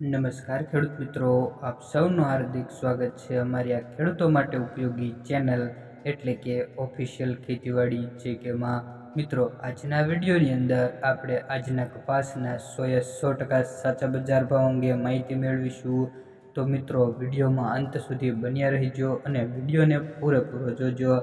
નમસ્કાર ખેડૂત મિત્રો, આપ સૌનું હાર્દિક સ્વાગત છે અમારી આ ખેડૂતો માટે ઉપયોગી ચેનલ એટલે કે ઓફિશિયલ ખેતીવાડી જે કે મિત્રો, આજના વિડીયોની અંદર આપણે આજના કપાસના સોએ સો ટકા સાચા બજાર ભાવ અંગે માહિતી મેળવીશું. તો મિત્રો, વિડીયોમાં અંત સુધી બન્યા રહીજો અને વિડીયોને પૂરેપૂરો જોજો.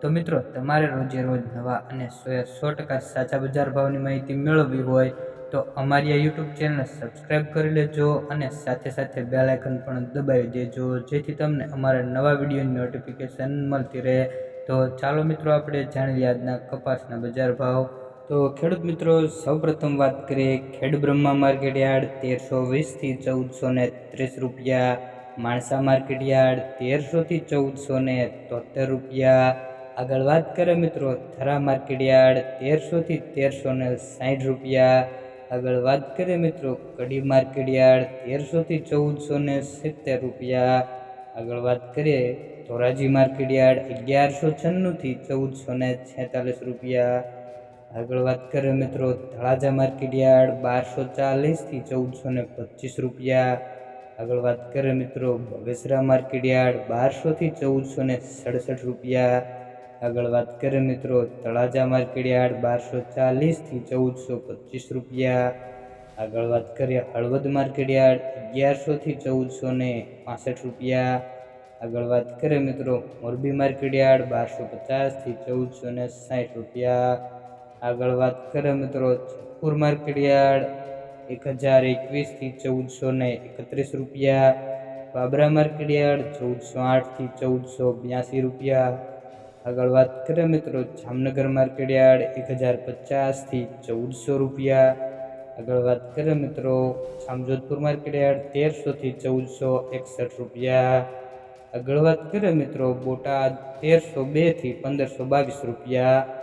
તો મિત્રો, તમારે રોજે રોજ નવા અને સોએ સો ટકા સાચા બજાર ભાવની માહિતી મેળવવી હોય તો અમારી આ યુટ્યુબ ચેનલને સબસ્ક્રાઈબ કરી લેજો અને સાથે સાથે બેલ પણ દબાવી દેજો, જેથી તમને અમારા નવા વિડીયોની નોટિફિકેશન મળતી રહે. તો ચાલો મિત્રો, આપણે જાણી લઈએ આજના કપાસના બજાર ભાવ. તો ખેડૂત મિત્રો, સૌપ્રથમ વાત કરીએ, ખેડ બ્રહ્મા માર્કેટ યાર્ડ તેરસો વીસથી ચૌદસો ને ત્રીસ રૂપિયા. માણસા માર્કેટ યાર્ડ તેરસોથી ચૌદસો ને તોતેર રૂપિયા. આગળ વાત કરીએ મિત્રો, થરા માર્કેટ યાર્ડ તેરસોથી તેરસો ને સાઠ રૂપિયા. આગળ વાત કરીએ મિત્રો, કડી માર્કેટ યાર્ડ તેરસોથી ચૌદસો ને સિત્તેર રૂપિયા. આગળ વાત કરીએ ધોરાજી માર્કેટ યાર્ડ અગિયારસો છન્નુંથી ચૌદસો ને છેતાલીસ રૂપિયા. આગળ વાત કરીએ મિત્રો ધળાજા માર્કેટ યાર્ડ બારસો ચાલીસથી ચૌદસો ને પચીસ રૂપિયા. આગળ વાત કરીએ મિત્રો બગસરા માર્કેટ યાર્ડ બારસોથી ચૌદસો ને સડસઠ રૂપિયા. આગળ વાત કરીએ મિત્રો, તળાજા માર્કેટ યાર્ડ બારસો ચાલીસથી ચૌદસો પચીસ રૂપિયા. આગળ વાત કરીએ હળવદ માર્કેટ યાર્ડ અગિયારસોથી ચૌદસો ને પાસઠ રૂપિયા. આગળ વાત કરીએ મિત્રો, મોરબી માર્કેટ યાર્ડ બારસો પચાસથી ચૌદસો ને સાઠ રૂપિયા. આગળ વાત કરીએ મિત્રો જયપુર માર્કેટ યાર્ડ એક હજાર એકવીસથી ચૌદસો ને એકત્રીસ રૂપિયા. બાબરા માર્કેટ યાર્ડ ચૌદસો આઠથી ચૌદસો બ્યાસી રૂપિયા. આગળ વાત કરીએ મિત્રો, જામનગર માર્કેટ યાર્ડ એક હજાર પચાસથી ચૌદસો રૂપિયા. આગળ વાત કરીએ મિત્રો, જામજોધપુર માર્કેટ યાર્ડ તેરસોથી ચૌદસો એકસઠ રૂપિયા. આગળ વાત કરીએ મિત્રો, બોટાદ તેરસો બેથી પંદરસો બાવીસ રૂપિયા.